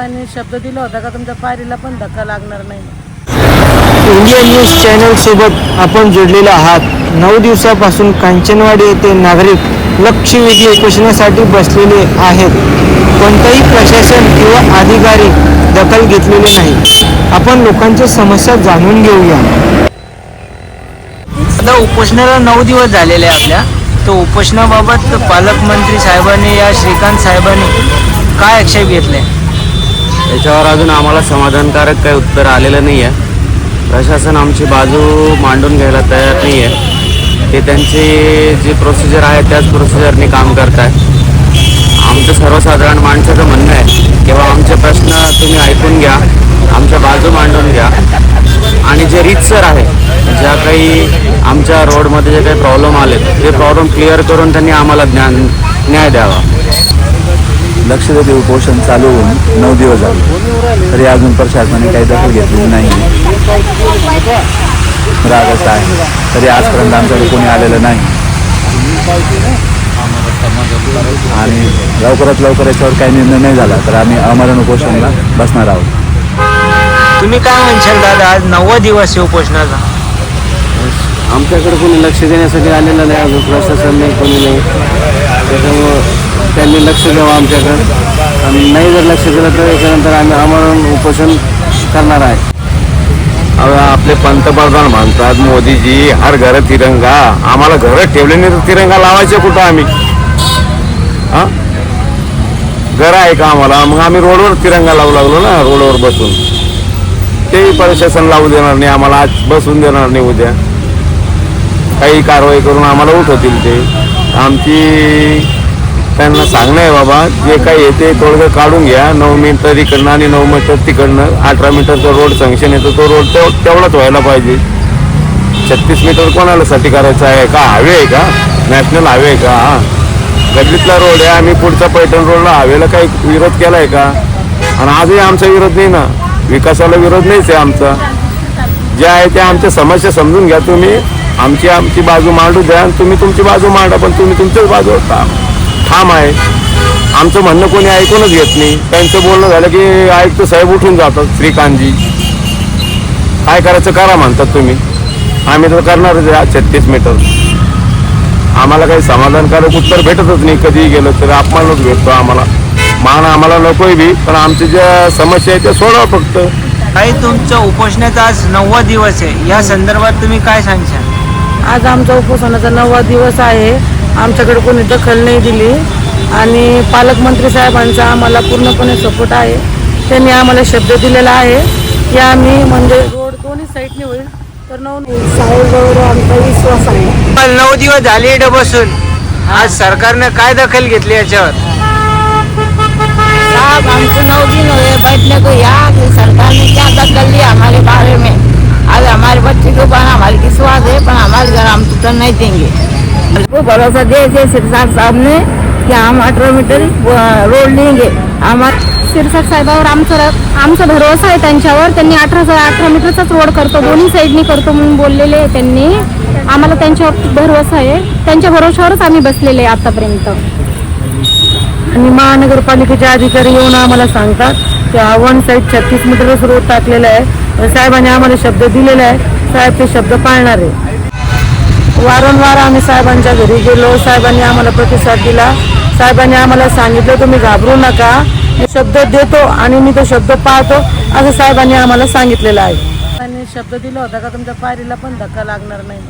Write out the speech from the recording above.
आणि शब्द दिला होता का तुमच्या पायरीला पण धक्का लागणार नाही. इंडियन न्यूज चॅनल सोबत आपण जोडलेले आहात. नऊ दिवसापासून कांचनवाडी येथे नागरिक लक्ष वेगळी उपोषणासाठी बसलेले आहेत. कोणताही प्रशासन किंवा अधिकारी दखल घेतलेले नाही. आपण लोकांच्या समस्या जाणून घेऊया. आता उपोषणाला नऊ दिवस झालेले आहे आपल्या. तो उपोषणाबाबत पालकमंत्री साहेबांनी या श्रीकांत साहेबांनी काय आक्षेप घेतले? याच्यावर अजून आम्हाला समाधानकारक काही उत्तर आलेलं नाही आहे प्रशासन आमची बाजू मांडून घ्यायला तयार नाही आहे ते त्यांची जी प्रोसिजर आहे त्याच प्रोसिजरने काम करत आहे आमचं सर्वसाधारण माणसाचं म्हणणं आहे किंवा आमचे प्रश्न तुम्ही ऐकून घ्या आमच्या बाजू मांडून घ्या. आणि जे रीतसर आहे ज्या काही आमच्या रोडमध्ये जे काही प्रॉब्लेम आले ते प्रॉब्लेम क्लिअर करून त्यांनी आम्हाला ज्ञान न्याय द्यावा. लक्षवेधी उपोषण चालू होऊन नऊ दिवस झाले. तरी अजून प्रशासनाने काही दखल घेतलेली नाही. रागच आहे. तरी आजपर्यंत आमच्याकडे कोणी आलेलं नाही. आणि लवकरात लवकर याच्यावर काही निर्णय नाही झाला तर आम्ही अमरण उपोषणला बसणार आहोत. तुम्ही काय म्हणशाल दादा आज नववा दिवस आहे उपोषणाचा? आमच्याकडे कोणी लक्ष देण्यासाठी आलेलं नाही अजून प्रशासन नाही कोणी नाही. त्याच्यामुळं त्यांनी लक्ष द्यावं आमच्याकडं. आणि नाही जर लक्ष दिलं तर याच्यानंतर आम्ही आमरण उपोषण करणार आहे. आपले पंतप्रधान म्हणतात मोदीजी हर घर तिरंगा. आम्हाला घरात ठेवले नाही तर तिरंगा लावायचे कुठं आम्ही? हां? घर आहे का आम्हाला? मग आम्ही रोडवर तिरंगा लावू लागलो ना रोडवर बसून. तेही प्रशासन लावू देणार नाही आम्हाला आज बसून देणार नाही उद्या. काही कारवाई करून आम्हाला उठवतील ते. आमची त्यांना सांगणं आहे बाबा जे काही येते थोडं काढून घ्या. नऊ मीटर इकडनं आणि नऊ मीटर तिकडनं. अठरा मीटरचा रोड सँक्शन येतो तो रोड तेवढाच व्हायला पाहिजे. छत्तीस मीटर कोणाला साठी करायचं आहे का? हायवे आहे का? नॅशनल हायवे आहे का? हां. गल्लीतला रोड आहे आम्ही पुढचा पैठण रोडला हवेला काही विरोध केला आहे का? आणि आजही आमचा विरोध नाही ना. विकासाला विरोध नाहीच आहे आमचा. जे आहे ते आमच्या समस्या समजून घ्या तुम्ही. आमची आमची बाजू मांडू द्या आणि तुम्ही तुमची बाजू मांडा पण तुम्ही तुमच्याच बाजू ठाम ठाम आहे. आमचं म्हणणं कोणी ऐकूनच घेत नाही. त्यांचं बोलणं झालं की आयुक्त साहेब उठून जातात श्रीकांतजी. काय करायचं करा म्हणतात तुम्ही. आम्ही तर करणारच आहे छत्तीस मीटर. आम्हाला काही समाधानकारक उत्तर भेटतच नाही. कधीही गेलं तर अपमानच भेटतो आम्हाला. मान आम्हाला नकोय बी पण आमच्या ज्या समस्या आहेत त्या सोडवा फक्त. काही तुमच्या उपोषणाचा आज नववा दिवस आहे. या संदर्भात तुम्ही काय सांगशाल? आज आमचा उपोषणाचा नववा दिवस आहे. आमच्याकडे कोणी दखल नाही दिली. आणि पालकमंत्री साहेबांचा आम्हाला पूर्णपणे सपोर्ट आहे. त्यांनी आम्हाला शब्द दिलेला आहे. की आम्ही म्हणजे रोड दोन्ही साईडने होईल. तर नऊ साहेबांवर आमचा विश्वास आहे. पण नऊ दिवस झाले इथं बसून. आज सरकारनं काय दखल घेतली याच्यावर? साहब हमको नौ दिन हुए बैठने को यहाँ कि सरकार ने क्या दखल लिया हमारे बारे में. आज हमारे बच्चे के ऊपर हमारी विश्वास है पर हमारे घर हम टूटन नहीं देंगे. हमको भरोसा दे सिरसाट साहब ने कि हम अठारह मीटर रोड लेंगे। हमारे शिरसाट साहेबावर आमचा आमचा भरोसा आहे त्यांच्यावर. त्यांनी अठरा अठरा मीटरचाच रोड करतो. दोन्ही साईडनी करतो म्हणून बोललेले आहे त्यांनी. आम्हाला त्यांच्यावर भरोसा आहे. त्यांच्या भरोशावरच आम्ही बसलेले आहे आतापर्यंत. आणि महानगरपालिकेचे अधिकारी येऊन आम्हाला सांगतात की वन साईड छत्तीस मीटरच रोड टाकलेला आहे. साहेबांनी आम्हाला शब्द दिलेला आहे. साहेब ते शब्द पाळणार आहे. वारंवार आम्ही साहेबांच्या घरी गेलो. साहेबांनी आम्हाला प्रतिसाद दिला. साहेबांनी आम्हाला सांगितलं तुम्ही घाबरू नका. मी शब्द देतो आणि मी तो शब्द पाहतो. असं साहेबांनी आम्हाला सांगितलेलं आहे. आणि शब्द दिला होता का? तुमच्या पायरीला पण धक्का लागणार नाही.